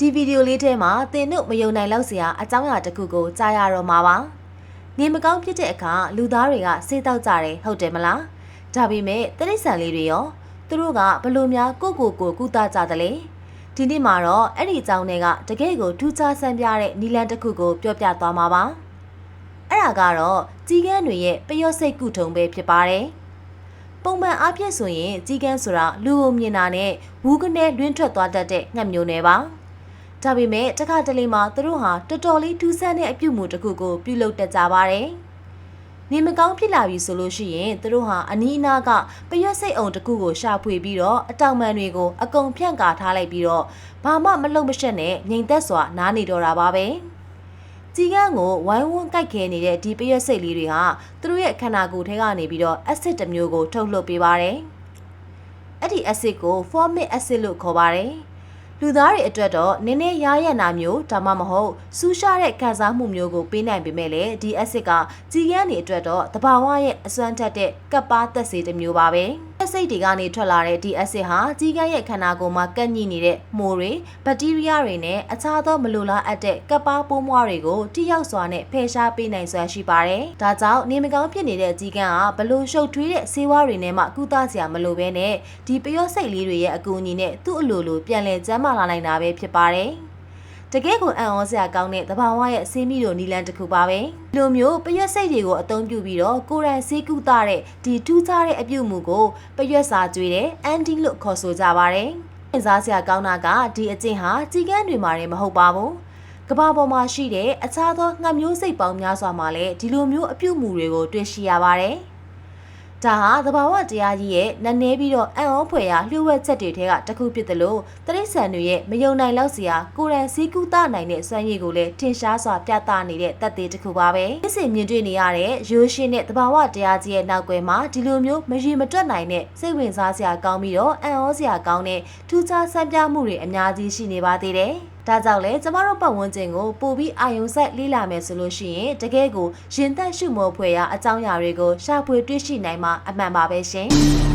ဒီဗီဒီယိုလေးထဲမှာသင်တို့မယုံနိုင်လောက်စရာအကြောင်းအရာတစ်ခုကိုကြားရတော့မှာပါနေမကောင်းဖြစ်တဲ့အခါလူသားတွေကစေးတောက်ကြတယ်ဟုတ်တယ်မလားဒါပေမဲ့တရိษံလေးတွေရောသူတို့ကဘလို့များကိုကိုကိုကုသကြတယ်လေဒီနေ့မှာတော့အဲ့ဒီအကြောင်းတွေကတကယ့်ကိုထူးခြားဆန်းပြတဲ့နီလန်တစ်ခုကိုပြောပြသွားမှာပါအဲ့ဒါကတော့ကြီးကန်းတွေရဲ့ပျော့စိတ်ကုထုံပဲဖြစ်ပါတယ်ပုံမှန်အားဖြင့်ဆိုရင်ကြီးကန်းဆိုတာလူကိုမြင်တာနဲ့ဝူးကနေလွင်းထွက်သွားတတ်တဲ့ငှက်မျိုးနယ်ပါ ဒါပေမဲ့တစ်ခါတလေမှာသူတို့ဟာတော်တော်လေးထူးဆန်းတဲ့အပြုတ်မှုတစ်ခုကိုပြုလုပ်တတ်ကြပါတယ်နေမကောင်းဖြစ်လာပြီဆိုလို့ရှိရင်သူတို့ဟာအနီးအနားကပရွက်စိတ်အုံတစ်ခုကိုရှာဖွေပြီးတော့အတောင်ပံတွေကိုအကုန်ဖြန့်ကာထားလိုက်ပြီးတော့ဘာမှမလုံမရှက်နဲ့ငြိမ်သက်စွာနားနေတော့တာပါပဲကြီးကန်းကိုဝိုင်းဝန်းကြိုက်ခဲနေတဲ့ဒီပရွက်စိတ်လေးတွေဟာသူတို့ရဲ့ခန္ဓာကိုယ်ထဲကနေပြီးတော့အက်ဆစ်တစ်မျိုးကိုထုတ်လွှတ်ပေးပါတယ်အဲ့ဒီအက်ဆစ်ကို formic acid လို့ခေါ်ပါတယ် လူသားတွေအတွက်တော့နည်းနည်းရရနာမျိုးဒါမှမဟုတ်စူးရှားတဲ့ခံစားမှုမျိုးကိုပေးနိုင်ပေမဲ့လည်းဒီ acid ကကြီးကန်းတွေအတွက်တော့တဘာဝရဲ့အစွမ်းထက်တဲ့ကပ်ပါသက်စေတစ်မျိုးပါပဲ အစိတ်တွေကနေထွက်လာတဲ့ဒီ acid ဟာကြီးကန်းရဲ့ခန္ဓာကိုယ်မှာကန့်ညှိနေတဲ့မိုးတွေဘက်တီးရီးယားတွေနဲ့အခြားသောမလိုလားအပ်တဲ့ကပ်ပါပိုးမွှားတွေကိုထိရောက်စွာနဲ့ဖယ်ရှားပေးနိုင်စွမ်းရှိပါတယ်။ဒါကြောင့်နေမကောင်းဖြစ်နေတဲ့ကြီးကန်းဟာဘလို့ရှုပ်ထွေးတဲ့ဆေးဝါးတွေနဲ့မှကုသစရာမလိုဘဲနဲ့ဒီပျော့စိတ်လေးတွေရဲ့အကူအညီနဲ့သူ့အလိုလိုပြန်လည်ကျန်းမာလာနိုင်တာပဲဖြစ်ပါတယ်။ တကယ်ကိုအံ့ဩစရာကောင်းတဲ့သဘာဝရဲ့ဆေးမိတို့နီလန်တစ်ခုပါပဲ။ဒီလိုမျိုးပရွက်စိတ်တွေကိုအသုံးပြုပြီးတော့ကိုယ်တိုင်ဆေးကုသတဲ့ဒီထူးခြားတဲ့အပြုတ်မှုကိုပရွက်စာကျွေးတဲ့အန်ဒီလို့ခေါ်ဆိုကြပါတယ်။အစားစရာကောင်းတာကဒီအကျင့်ဟာကြီးကန်းတွေမှာလည်းမဟုတ်ပါဘူး။ကဘာပေါ်မှာရှိတဲ့အခြားသောငှက်မျိုးစိတ်ပေါင်းများစွာမှာလည်းဒီလိုမျိုးအပြုတ်မှုတွေကိုတွေ့ရှိရပါတယ်။ ဒါဟာသဘာဝတရားကြီးရဲ့နည်းနည်းပြီးတော့အံ့ဩဖွယ်ရာလျှို့ဝှက်ချက်တွေထဲကတစ်ခုဖြစ်တယ်လို့တရိษံတွေရဲ့မယုံနိုင်လောက်စရာကိုယ်တိုင်စည်းကူးတနိုင်တဲ့စွမ်းရည်ကိုလည်းထင်ရှားစွာပြသနေတဲ့တသက်တစ်ခုပါပဲ။ဒီစင်မြင်တွေ့နေရတဲ့ရိုးရှင်းတဲ့သဘာဝတရားကြီးရဲ့နောက်ွယ်မှာဒီလိုမျိုးမရေမတွက်နိုင်တဲ့စိတ်ဝင်စားစရာကောင်းပြီးတော့အံ့ဩစရာကောင်းတဲ့ထူးခြားဆန်းပြမှုတွေအများကြီးရှိနေပါသေးတယ်။ ဒါကြောင့်လဲကျမတို့ပတ်ဝန်းကျင်ကိုပို့ပြီးအာယုံဆက်လေးလာမယ်ဆိုလို့ရှိရင်တကယ်ကိုရင်သက်ရှုမောဖွယ်ရာအကြောင်းအရာတွေကိုရှာဖွေတွေ့ရှိနိုင်မှာအမှန်ပါပဲရှင်။